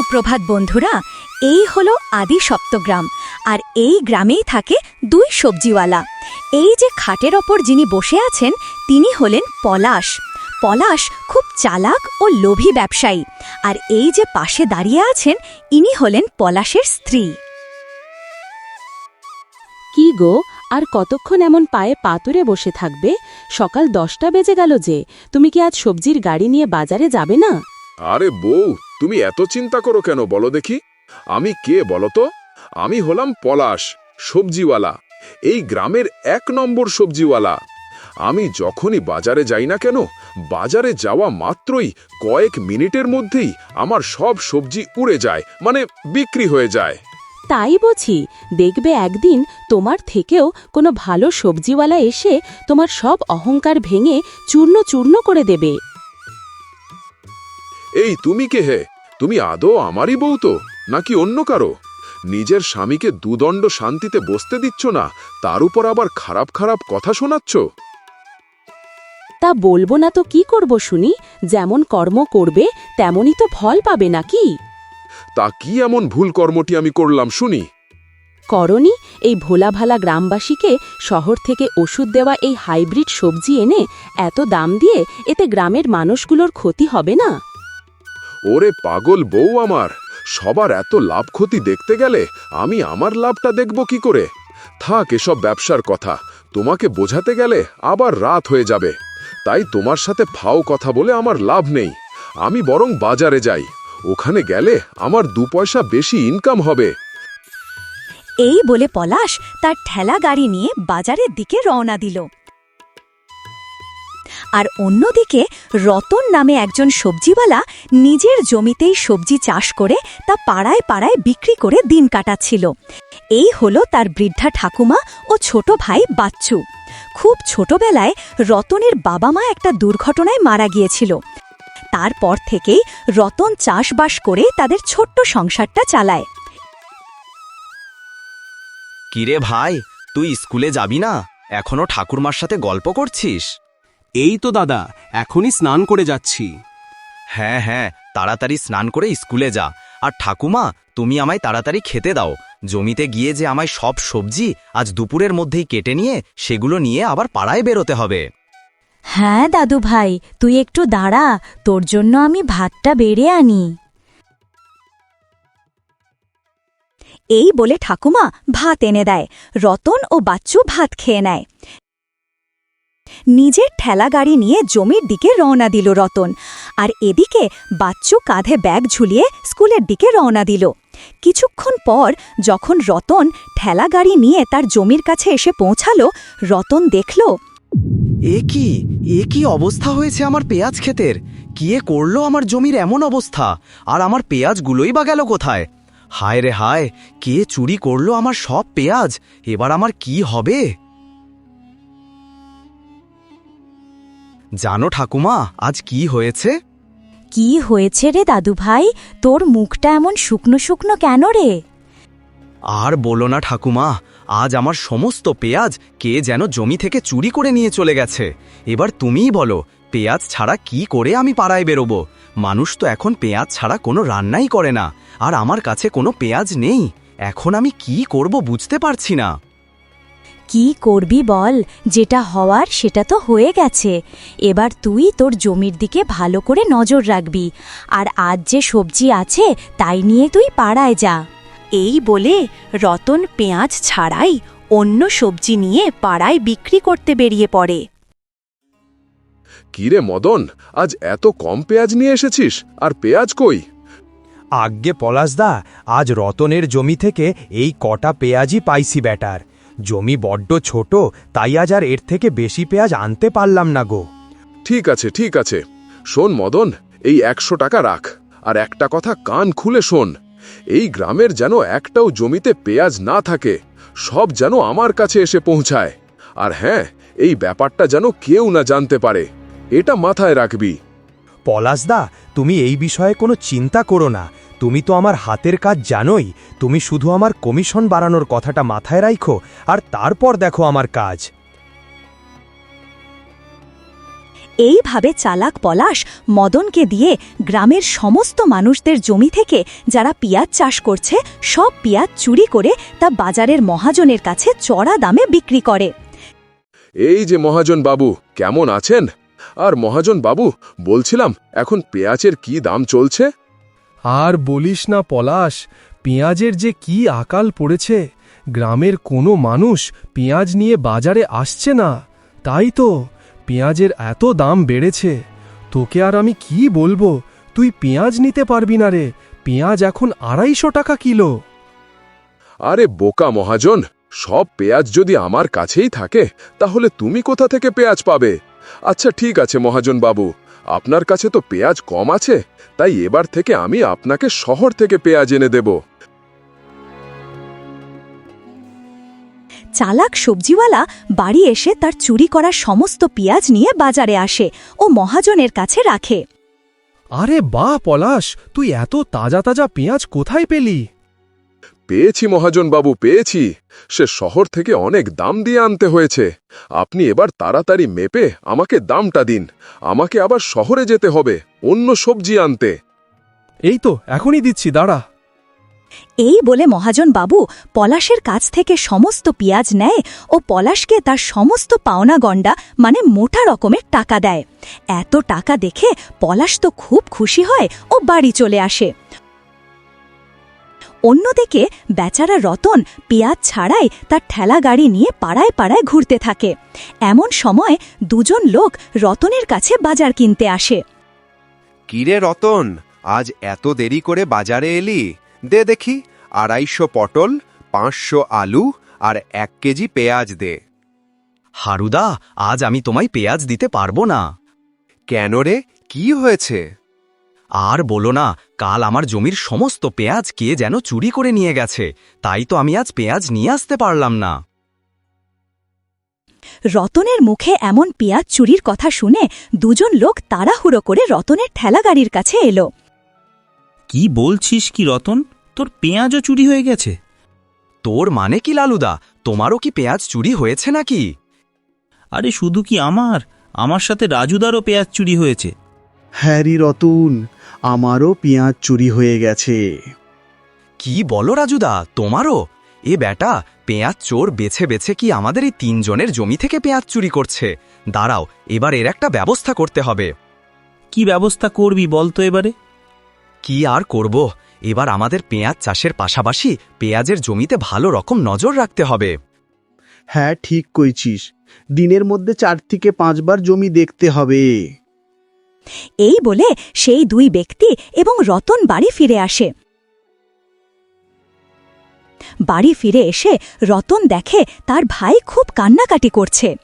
সুপ্রভাত বন্ধুরা এই হলো আদি সপ্তগ্রাম আর এই গ্রামেই থাকে দুই সবজিওয়ালা। এই যে খাটের ওপর যিনি বসে আছেন তিনি হলেন পলাশ। পলাশ খুব চালাক ও লোভী ব্যবসায়ী আর এই যে পাশে দাঁড়িয়ে আছেন ইনি হলেন পলাশের স্ত্রী। কি গো আর কতক্ষণ এমন পায়ে পাতুরে বসে থাকবে? সকাল দশটা বেজে গেল যে তুমি কি আজ সবজির গাড়ি নিয়ে বাজারে যাবে না? আরে বউ তুমি এত চিন্তা করো কেন বলো দেখি? আমি কে বলো তো? আমি হলাম পলাশ সবজিওয়ালা। এই গ্রামের এক নম্বর সবজিওয়ালা। আমি যখনই বাজারে যাই না কেন বাজারে যাওয়া মাত্রই কয়েক মিনিটের মধ্যেই আমার সব সবজি উড়ে যায় মানে বিক্রি হয়ে যায়। তাই বুঝি দেখবে একদিন তোমার থেকেও কোনো ভালো সবজিওয়ালা এসে তোমার সব অহংকার ভেঙে চূর্ণ চূর্ণ করে দেবে। এই তুমি কে হে? তুমি আদৌ আমারই বউ তো নাকি অন্য কারও? নিজের স্বামীকে দুদণ্ড শান্তিতে বসতে দিচ্ছ না তার উপর আবার খারাপ খারাপ কথা শোনাচ্ছ? তা বলব না তো কি করব শুনি যেমন কর্ম করবে তেমনই তো ফল পাবে নাকি? তা কি এমন ভুল কর্মটি আমি করলাম শুনি? করনি এই ভোলাভালা গ্রামবাসীকে শহর থেকে ওষুধ দেওয়া এই হাইব্রিড সবজি এনে এত দাম দিয়ে এতে গ্রামের মানুষগুলোর ক্ষতি হবে না? ওরে পাগল বউ আমার, সবার এত লাভ ক্ষতি দেখতে গেলে আমি আমার লাভটা দেখব কি করে? থাক, এসব ব্যবসার কথা, তোমাকে বোঝাতে গেলে আবার রাত হয়ে যাবে। তাই তোমার সাথে ফাও কথা বলে আমার লাভ নেই। আমি বরং বাজারে যাই, ওখানে গেলে আমার দু পয়সা বেশি ইনকাম হবে। এই বলে পলাশ তার ঠেলা গাড়ি নিয়ে বাজারের দিকে রওনা দিল। আর অন্যদিকে রতন নামে একজন সবজিওয়ালা নিজের জমিতেই সবজি চাষ করে তা পাড়ায় পাড়ায় বিক্রি করে দিন কাটাচ্ছিল। এই হলো তার বৃদ্ধা ঠাকুমা ও ছোট ভাই বাচ্চু। খুব ছোটবেলায় রতনের বাবা মা একটা দুর্ঘটনায় মারা গিয়েছিল। তারপর থেকেই রতন চাষবাস করে তাদের ছোট্ট সংসারটা চালায়। কিরে ভাই, তুই স্কুলে যাবি না? এখনও ঠাকুরমার সাথে গল্প করছিস? এই তো দাদা এখনই স্নান করে যাচ্ছি। হ্যাঁ হ্যাঁ তাড়াতাড়ি স্নান করে স্কুলে যা। আর ঠাকুমা তুমি আমায় তাড়াতাড়ি খেতে দাও। জমিতে গিয়ে যে আমায় সব সবজি আজ দুপুরের মধ্যেই কেটে নিয়ে সেগুলো নিয়ে আবার পাড়ায় বেরোতে হবে। হ্যাঁ দাদু ভাই তুই একটু দাঁড়া তোর জন্য আমি ভাতটা বেড়ে আনি। এই বলে ঠাকুমা ভাত এনে দেয় রতন ও বাচ্চু ভাত খেয়ে নেয়। নিজের ঠেলা গাড়ি নিয়ে জমির দিকে রওনা দিল রতন। আর এদিকে বাচ্চু কাঁধে ব্যাগ ঝুলিয়ে স্কুলের দিকে রওনা দিল। কিছুক্ষণ পর যখন রতন ঠেলা গাড়ি নিয়ে তার জমির কাছে এসে পৌঁছালো, রতন দেখল, এ কি? এ কি অবস্থা হয়েছে আমার পেঁয়াজ ক্ষেতের? কিয়ে করল আমার জমির এমন অবস্থা? আর আমার পেঁয়াজগুলোই বা গেল কোথায়? হায় রে হায়, কে চুরি করল আমার সব পেঁয়াজ? এবার আমার কি হবে? জানো ঠাকুমা আজ কি হয়েছে? কি হয়েছে রে দাদু ভাই? তোর মুখটা এমন শুকনো শুকনো কেন রে? আর বলো না ঠাকুমা আজ আমার সমস্ত পেঁয়াজ কে যেন জমি থেকে চুরি করে নিয়ে চলে গেছে। এবার তুমিই বলো পেঁয়াজ ছাড়া কি করে আমি পাড়ায় বেরোবো? মানুষ তো এখন পেঁয়াজ ছাড়া কোনো রান্নাই করে না আর আমার কাছে কোনো পেঁয়াজ নেই। এখন আমি কি করব বুঝতে পারছি না। কি করবি বল? যেটা হওয়ার সেটা তো হয়ে গেছে। এবার তুই তোর জমির দিকে ভালো করে নজর রাখবি। আর আজ যে সবজি আছে তাই নিয়ে তুই পাড়ায় যা। এই বলে রতন পেঁয়াজ ছাড়াই অন্য সবজি নিয়ে পাড়ায় বিক্রি করতে বেরিয়ে পড়ে। কিরে মদন আজ এত কম পেঁয়াজ নিয়ে এসেছিস আর পেঁয়াজ কই? আজ্ঞে পলাশদা আজ রতনের জমি থেকে এই কটা পেঁয়াজই পাইছি ব্যাটার। জমি বড্ড ছোট তাই আজ আর এর থেকে বেশি পেঁয়াজ আনতে পারলাম না গো। ঠিক আছে ঠিক আছে। শোন মদন এই একশো টাকা রাখ। আর একটা কথা কান খুলে শোন। এই গ্রামের যেন একটাও জমিতে পেঁয়াজ না থাকে সব যেন আমার কাছে এসে পৌঁছায়। আর হ্যাঁ এই ব্যাপারটা যেন কেউ না জানতে পারে। এটা মাথায় রাখবি। পলাশদা তুমি এই বিষয়ে কোনো চিন্তা করো না। তুমি তো আমার হাতের কাজ জানোই তুমি শুধু আমার কমিশন বাড়ানোর কথাটা মাথায় রাখো আর তারপর দেখো আমার কাজ। এইভাবে চালাক পলাশ মদনকে দিয়ে গ্রামের সমস্ত মানুষদের জমি থেকে যারা পিঁয়াজ চাষ করছে সব পিঁয়াজ চুরি করে তা বাজারের মহাজনের কাছে চড়া দামে বিক্রি করে। এই যে মহাজন বাবু কেমন আছেন? আর মহাজন বাবু বলছিলাম এখন পেঁয়াজের কি দাম চলছে? আর বলিস না পলাশ, পেঁয়াজের যে কি আকাল পড়েছে। গ্রামের কোনো মানুষ পেঁয়াজ নিয়ে বাজারে আসছে না। তাই তো, পেঁয়াজের এত দাম বেড়েছে। তোকে আর আমি কি বলব? তুই পেঁয়াজ নিতে পারবি না রে। পেঁয়াজ এখন আড়াইশো টাকা কিলো। আরে বোকা মহাজন, সব পেঁয়াজ যদি আমার কাছেই থাকে, তাহলে তুমি কোথা থেকে পেঁয়াজ পাবে? আচ্ছা ঠিক আছে মহাজন বাবু আপনার কাছে তো পেঁয়াজ কম আছে তাই এবার থেকে আমি আপনাকে শহর থেকে পেঁয়াজ এনে দেব। চালাক সবজিওয়ালা বাড়ি এসে তার চুরি করা সমস্ত পেঁয়াজ নিয়ে বাজারে আসে ও মহাজনের কাছে রাখে। আরে বাহ পলাশ তুই এত তাজা তাজা পেঁয়াজ কোথায় পেলি? পেয়েছি মহাজন বাবু পেয়েছি। সে শহর থেকে অনেক দাম দিয়ে আনতে হয়েছে। আপনি এবার তাড়াতাড়ি মেপে আমাকে দামটা দিন। আমাকে আবার শহরে যেতে হবে অন্য সবজি আনতে। এই তো এখনই দিচ্ছি দাঁড়া। এই বলে মহাজন বাবু পলাশের কাছ থেকে সমস্ত পেঁয়াজ নেয় ও পলাশকে তার সমস্ত পাওনা গণ্ডা মানে মোটা রকমের টাকা দেয়। এত টাকা দেখে পলাশ তো খুব খুশি হয় ও বাড়ি চলে আসে। অন্যদিকে বেচারা রতন পেঁয়াজ ছাড়াই তার ঠেলা গাড়ি নিয়ে পাড়ায় পাড়ায় ঘুরতে থাকে। এমন সময় দুজন লোক রতনের কাছে বাজার কিনতে আসে। কিরে রতন আজ এত দেরি করে বাজারে এলি? দে দেখি আড়াইশো পটল পাঁচশো আলু আর এক কেজি পেঁয়াজ দে। হারুদা আজ আমি তোমায় পেঁয়াজ দিতে পারব না। কেন রে? কি হয়েছে? আর বলো না কাল আমার জমির সমস্ত পেঁয়াজ কে যেন চুরি করে নিয়ে গেছে তাই তো আমি আজ পেঁয়াজ নিয়ে আসতে পারলাম না। রতনের মুখে এমন পেঁয়াজ চুরির কথা শুনে দুজন লোক তাড়াহুড়ো করে রতনের ঠেলা গাড়ির কাছে এলো। কি বলছিস কি রতন? তোর পেঁয়াজও চুরি হয়ে গেছে। তোর মানে কি লালুদা? তোমারও কি পেঁয়াজ চুরি হয়েছে নাকি? আরে শুধু কি আমার? আমার সাথে রাজুদারও পেঁয়াজ চুরি হয়েছে। হ্যারি রতুন আমারও পেঁয়াজ চুরি হয়ে গেছে। কি বলো রাজুদা তোমারও? এ বেটা পেঁয়াজ চোর বেছে বেছে কি আমাদের এই তিনজনের জমি থেকে পেঁয়াজ চুরি করছে? দাঁড়াও এবার এর একটা ব্যবস্থা করতে হবে। কি ব্যবস্থা করবি বল তো এবারে? কি আর করব? এবার আমাদের পেঁয়াজ চাষের পাশাপাশি পেঁয়াজের জমিতে ভালো রকম নজর রাখতে হবে। হ্যাঁ ঠিক কইছিস। দিনের মধ্যে চার থেকে পাঁচবার জমি দেখতে হবে। এই বলে সেই দুই ব্যক্তি এবং রতন বাড়ি ফিরে আসে। বাড়ি ফিরে এসে রতন দেখে তার ভাই খুব কান্নাকাটি করছে।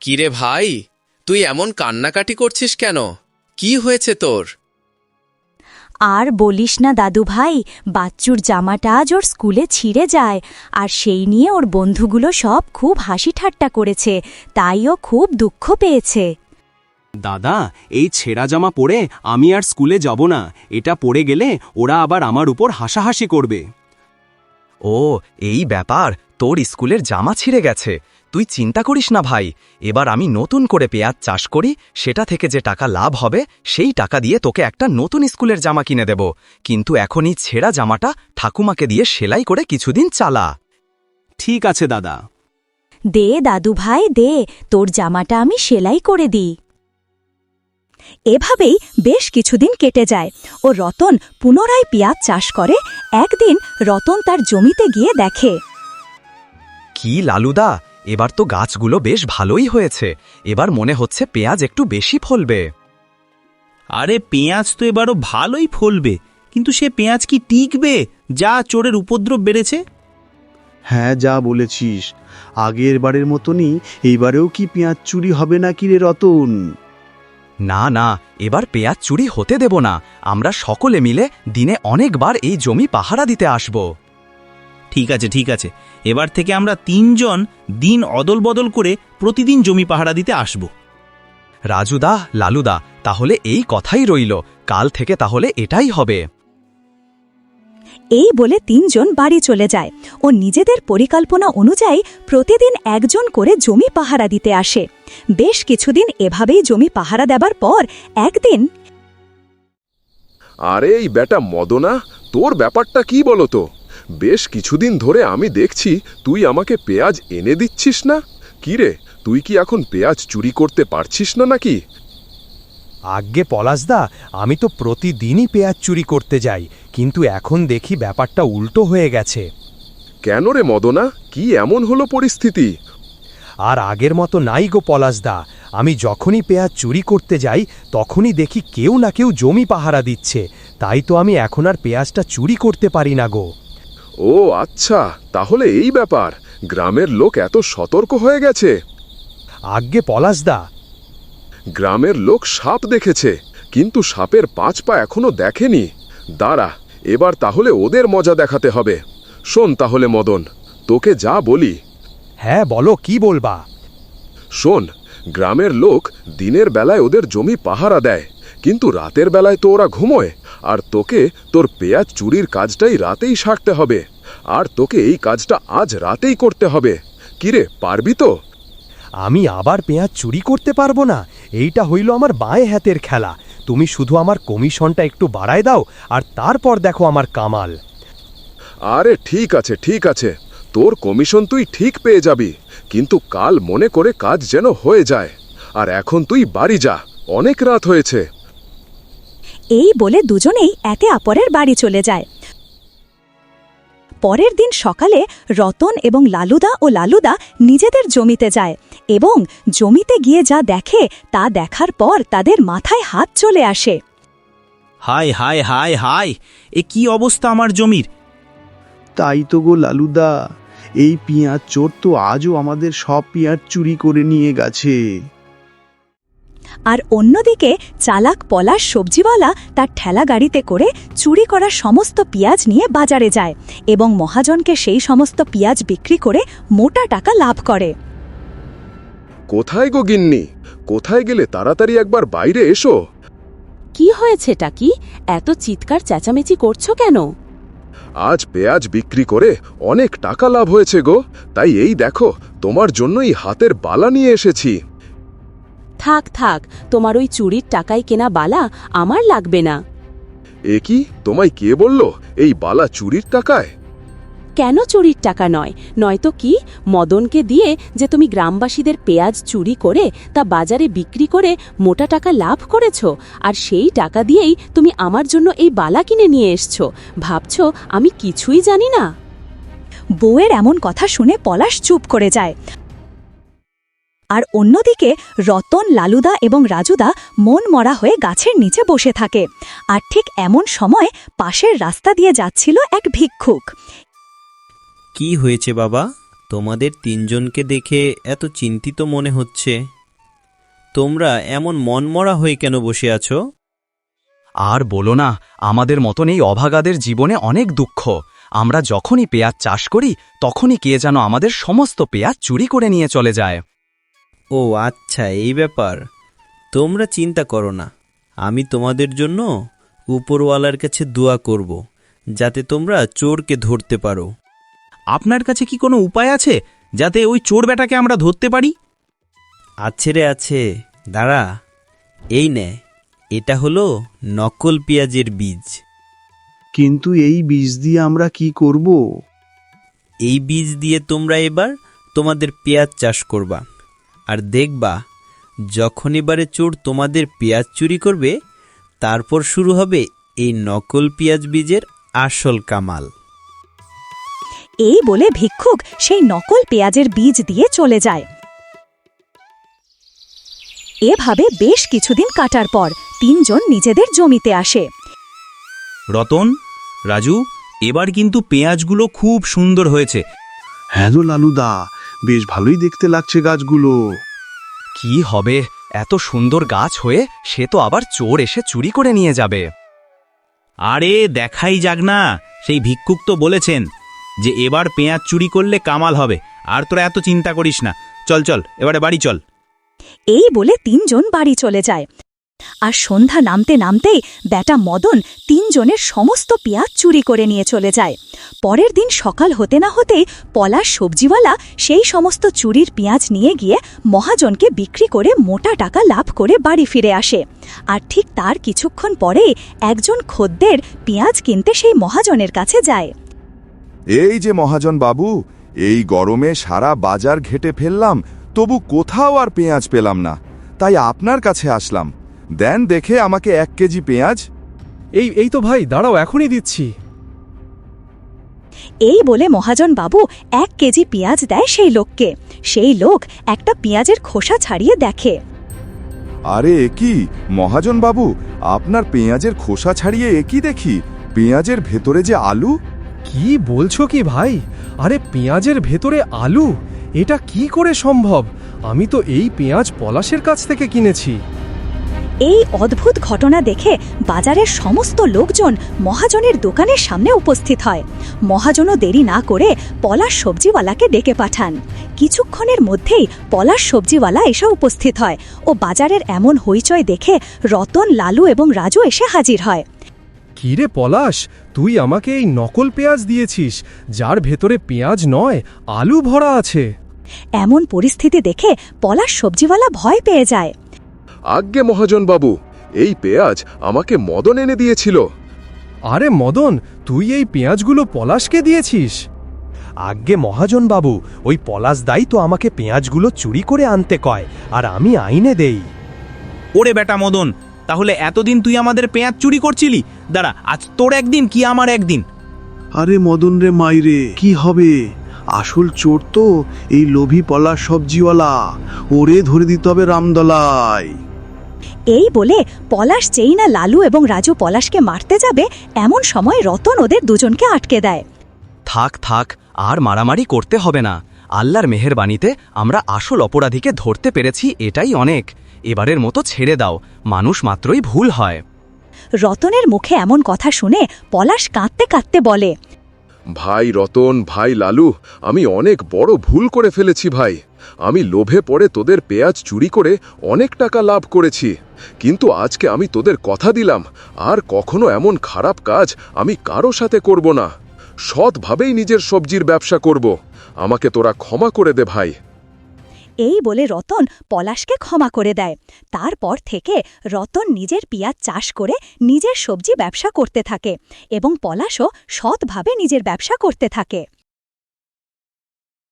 কিরে ভাই তুই এমন কান্নাকাটি করছিস কেন? কি হয়েছে তোর? আর বলিস না দাদু ভাই বাচ্চুর জামাটা আজ ওর স্কুলে ছিঁড়ে যায় আর সেই নিয়ে ওর বন্ধুগুলো সব খুব হাসি ঠাট্টা করেছে তাই ও খুব দুঃখ পেয়েছে। দাদা এই ছেঁড়া জামা পরে আমি আর স্কুলে যাব না। এটা পরে গেলে ওরা আবার আমার উপর হাসাহাসি করবে। ও এই ব্যাপার তোর স্কুলের জামা ছিঁড়ে গেছে। তুই চিন্তা করিস না ভাই এবার আমি নতুন করে পেঁয়াজ চাষ করি সেটা থেকে যে টাকা লাভ হবে সেই টাকা দিয়ে তোকে একটা নতুন স্কুলের জামা কিনে দেব। কিন্তু এখন এই ছেঁড়া জামাটা ঠাকুমাকে দিয়ে সেলাই করে কিছুদিন চালা। ঠিক আছে দাদা। দে দাদু ভাই দে তোর জামাটা আমি সেলাই করে দিই। এভাবেই বেশ কিছুদিন কেটে যায় ও রতন পুনরায় পেঁয়াজ চাষ করে একদিন রতন তার জমিতে গিয়ে দেখে। কি লালুদা এবার তো গাছগুলো বেশ ভালোই হয়েছে এবার মনে হচ্ছে পেঁয়াজ একটু বেশি ফলবে। আরে পেঁয়াজ তো এবারও ভালোই ফলবে কিন্তু সে পেঁয়াজ কি টিকবে যা চোরের উপদ্রব বেড়েছে? হ্যাঁ যা বলেছিস। আগের বারের মতনই এইবারেও কি পেঁয়াজ চুরি হবে না কি রে রতন? না না এবার পেঁয়াজ চুরি হতে দেব না। আমরা সকলে মিলে দিনে অনেকবার এই জমি পাহারা দিতে আসব। ঠিক আছে ঠিক আছে। এবার থেকে আমরা তিনজন দিন অদল বদল করে প্রতিদিন জমি পাহারা দিতে আসব। রাজুদা লালুদা তাহলে এই কথাই রইল। কাল থেকে তাহলে এটাই হবে। এই বলে তিনজন বাড়ি চলে যায় ও নিজেদের পরিকল্পনা অনুযায়ী প্রতিদিন একজন করে জমি পাহারা দিতে আসে। বেশ কিছুদিন এভাবেই জমি পাহারা দেবার পর একদিন আরে এই বেটা মদনা, তোর ব্যাপারটা কি বলো তো বেশ কিছুদিন ধরে আমি দেখছি তুই আমাকে পেঁয়াজ এনে দিচ্ছিস না। কি রে তুই কি এখন পেঁয়াজ চুরি করতে পারছিস না নাকি? আজ্ঞে পলাশদা আমি তো প্রতিদিনই পেঁয়াজ চুরি করতে যাই কিন্তু এখন দেখি ব্যাপারটা উল্টো হয়ে গেছে। কেন রে মদনা? কি এমন হলো পরিস্থিতি? আর আগের মতো নাই গো পলাশদা আমি যখনই পেঁয়াজ চুরি করতে যাই তখনই দেখি কেউ না কেউ জমি পাহারা দিচ্ছে তাই তো আমি এখন আর পেঁয়াজটা চুরি করতে পারি না গো। ও আচ্ছা তাহলে এই ব্যাপার গ্রামের লোক এত সতর্ক হয়ে গেছে। আজ্ঞে পলাশদা গ্রামের লোক সাপ দেখেছে কিন্তু সাপের পাঁচ পা এখনও দেখেনি। দাঁড়া এবার তাহলে ওদের মজা দেখাতে হবে। শোন তাহলে মদন তোকে যা বলি। হ্যাঁ বলো কি বলবা? শোন গ্রামের লোক দিনের বেলায় ওদের জমি পাহারা দেয় কিন্তু রাতের বেলায় তো ওরা ঘুমোয় আর তোকে তোর পেঁয়াজ চুরির কাজটাই রাতেই সারতে হবে আর তোকে এই কাজটা আজ রাতেই করতে হবে। কিরে পারবি তো? আমি আবার পেঁয়াজ চুরি করতে পারব না? এইটা হইল আমার বাঁয়ে হাতের খেলা। তুমি শুধু আমার কমিশনটা একটু বাড়ায় দাও আর তারপর দেখো আমার কামাল। আরে ঠিক আছে ঠিক আছে। তোর কমিশন তুই ঠিক পেয়ে যাবি কিন্তু কাল মনে করে কাজ যেন হয়ে যায়। আর এখন তুই বাড়ি যা অনেক রাত হয়েছে। এই বলে দুজনেই একে অপরের বাড়ি চলে যায়। পরের দিন সকালে রতন এবং লালুদা ও লালুদা নিজেদের জমিতে যায় এবং জমিতে গিয়ে যা দেখে তা দেখার পর তাদের মাথায় হাত চলে আসে। হায় হায় হায় হায় এ কি অবস্থা আমার জমির? তাই তো গো লালুদা এই পিঁয়াজ চোর তো আজও আমাদের সব পেঁয়াজ চুরি করে নিয়ে গেছে। আর অন্যদিকে চালাক পলাশ সবজিওয়ালা তার ঠেলা গাড়িতে করে চুরি করা সমস্ত পেঁয়াজ নিয়ে বাজারে যায় এবং মহাজনকে সেই সমস্ত পেঁয়াজ বিক্রি করে মোটা টাকা লাভ করে। কোথায় গো গিন্নি? কোথায় গেলে তাড়াতাড়ি একবার বাইরে এসো? কি হয়েছেটা কি? এত চিৎকার চেঁচামেচি করছ কেন? আজ পেঁয়াজ বিক্রি করে অনেক টাকা লাভ হয়েছে গো। তাই এই দেখো তোমার জন্যই হাতের বালা নিয়ে এসেছি। থাক থাক তোমার ওই চুরির টাকায় কেনা বালা আমার লাগবে না। এ কি? তোমায় কে বলল? এই বালা চুরির টাকায়? কেন চুরির টাকা নয়? নয়তো কি? মদনকে দিয়ে যে তুমি গ্রামবাসীদের পেঁয়াজ চুরি করে তা বাজারে বিক্রি করে মোটা টাকা লাভ করেছ আর সেই টাকা দিয়েই তুমি আমার জন্য এই বালা কিনে নিয়ে এসছো। ভাবছ আমি কিছুই জানি না? বউয়ের এমন কথা শুনে পলাশ চুপ করে যায়। আর অন্যদিকে রতন লালুদা এবং রাজুদা মন মরা হয়ে গাছের নিচে বসে থাকে। আর ঠিক এমন সময় পাশের রাস্তা দিয়ে যাচ্ছিল এক ভিক্ষুক। কি হয়েছে বাবা? তোমাদের তিনজনকে দেখে এত চিন্তিত মনে হচ্ছে। তোমরা এমন মনমরা হয়ে কেন বসে আছো? আর বলো না আমাদের মতন এই অভাগাদের জীবনে অনেক দুঃখ। আমরা যখনই পেঁয়াজ চাষ করি তখনই কে যেন আমাদের সমস্ত পেঁয়াজ চুরি করে নিয়ে চলে যায়। ও আচ্ছা এই ব্যাপার। তোমরা চিন্তা করো না। আমি তোমাদের জন্য উপরওয়ালার কাছে দোয়া করব যাতে তোমরা চোরকে ধরতে পারো। আপনার কাছে কি কোনো উপায় আছে যাতে ওই চোর বেটাকে আমরা ধরতে পারি? আছে রে আছে। দাঁড়া। এই নে এটা হলো নকল পেঁয়াজের বীজ। কিন্তু এই বীজ দিয়ে আমরা কি করব? এই বীজ দিয়ে তোমরা এবার তোমাদের পেঁয়াজ চাষ করবা। আর দেখবা যখন এবারে চোর তোমাদের পেঁয়াজ চুরি করবে তারপর শুরু হবে এই নকল পেঁয়াজ বীজের আসল কামাল। এই বলে ভিক্ষুক সেই নকল পেঁয়াজের বীজ দিয়ে চলে যায়। এভাবে বেশ কিছুদিন কাটার পর তিনজন নিজেদের জমিতে আসে। রতন রাজু এবার কিন্তু পেঁয়াজগুলো খুব সুন্দর হয়েছে। হ্যাঁ লালুদা বেশ ভালোই দেখতে লাগছে গাছগুলো। কি হবে? এত সুন্দর গাছ হয়ে সে তো আবার চোর এসে চুরি করে নিয়ে যাবে। আরে দেখাই যাক না সেই ভিক্ষুক তো বলেছেন যে এবার পেঁয়াজ চুরি করলে কামাল হবে আর তোরা এত চিন্তা করিস না। চল চল এবারে বাড়ি চল। এই বলে তিনজন বাড়ি চলে যায়। আর সন্ধ্যা নামতে নামতেই বেটা মদন তিনজনের সমস্ত পেঁয়াজ চুরি করে নিয়ে চলে যায়। পরের দিন সকাল হতে না হতেই পলাশ সবজিওয়ালা সেই সমস্ত চুরির পেঁয়াজ নিয়ে গিয়ে মহাজনকে বিক্রি করে মোটা টাকা লাভ করে বাড়ি ফিরে আসে। আর ঠিক তার কিছুক্ষণ পরেই একজন খদ্দের পেঁয়াজ কিনতে সেই মহাজনের কাছে যায়। এই যে মহাজন বাবু, এই গরমে সারা বাজার ঘেটে ফেললাম, তবু কোথাও আর পেঁয়াজ পেলাম না। তাই আপনার কাছে আসলাম। দেন দেখে আমাকে এক কেজি পেঁয়াজ। এই এই তো ভাই দাঁড়াও এখনই দিচ্ছি। এই বলে মহাজন বাবু এক কেজি পেঁয়াজ দেয় সেই লোককে। সেই লোক একটা পেঁয়াজের খোসা ছাড়িয়ে দেখে। আরে এ কি? মহাজন বাবু আপনার পেঁয়াজের খোসা ছাড়িয়ে একই দেখি? পেঁয়াজের ভেতরে যে আলু? কি বলছো কি ভাই? আরে পেঁয়াজের ভেতরে আলু? এটা কি করে সম্ভব? আমি তো এই পেঁয়াজ পলাশের কাছ থেকে কিনেছি। এই অদ্ভুত ঘটনা দেখে বাজারের সমস্ত লোকজন মহাজনের দোকানের সামনে উপস্থিত হয়। মহাজনও দেরি না করে পলাশ সবজিওয়ালাকে ডেকে পাঠান। কিছুক্ষণের মধ্যেই পলাশ সবজিওয়ালা এসে উপস্থিত হয় ও বাজারের এমন হইচই দেখে রতন লালু এবং রাজু এসে হাজির হয়। কিরে পলাশ তুই আমাকে এই নকল পেঁয়াজ দিয়েছিস যার ভেতরে পেঁয়াজ নয় আলু ভরা আছে। এমন পরিস্থিতি দেখে পলাশ সবজিওয়ালা ভয় পেয়ে যায়। আজ্ঞে মহাজন বাবু এই পেঁয়াজ আমাকে মদন এনে দিয়েছিল। আরে মদন তুই এই পেঁয়াজগুলো পলাশকে দিয়েছিস? আজ্ঞে মহাজন বাবু ওই পলাশ দাই তো আমাকে পেঁয়াজগুলো চুরি করে আনতে কয় আর আমি আইনে দেই। ওরে বেটা মদন তাহলে এতদিন তুই আমাদের পেঁয়াজ চুরি করছিলি? দাঁড়া আজ তোর একদিন কি আমার একদিন? আরে মদন রে মাইরে কি হবে? আসল চোর তো এই লোভী পলা সবজিওয়ালা ওরে ধরে দিতে হবে রামদলায়। এই বলে পলাশ যেই না লালু এবং রাজু পলাশকে মারতে যাবে এমন সময় রতন ওদের দুজনকে আটকে দেয়। থাক থাক আর মারামারি করতে হবে না। আল্লাহর মেহেরবাণীতে আমরা আসল অপরাধীকে ধরতে পেরেছি এটাই অনেক। এবারের মতো ছেড়ে দাও মানুষ মাত্রই ভুল হয়। রতনের মুখে এমন কথা শুনে পলাশ কাঁদতে কাঁদতে বলে ভাই রতন ভাই লালু আমি অনেক বড় ভুল করে ফেলেছি ভাই। আমি লোভে পড়ে তোদের পেঁয়াজ চুরি করে অনেক টাকা লাভ করেছি। কিন্তু আজকে আমি তোদের কথা দিলাম, আর কখনো এমন খারাপ কাজ আমি কারও সাথে করব না। সৎভাবেই নিজের সবজির ব্যবসা করব। আমাকে তোরা ক্ষমা করে দে ভাই। এই বলে রতন পলাশকে ক্ষমা করে দেয়। তারপর থেকে রতন নিজের পিঁয়াজ চাষ করে নিজের সবজি ব্যবসা করতে থাকে এবং পলাশও সৎভাবে নিজের ব্যবসা করতে থাকে।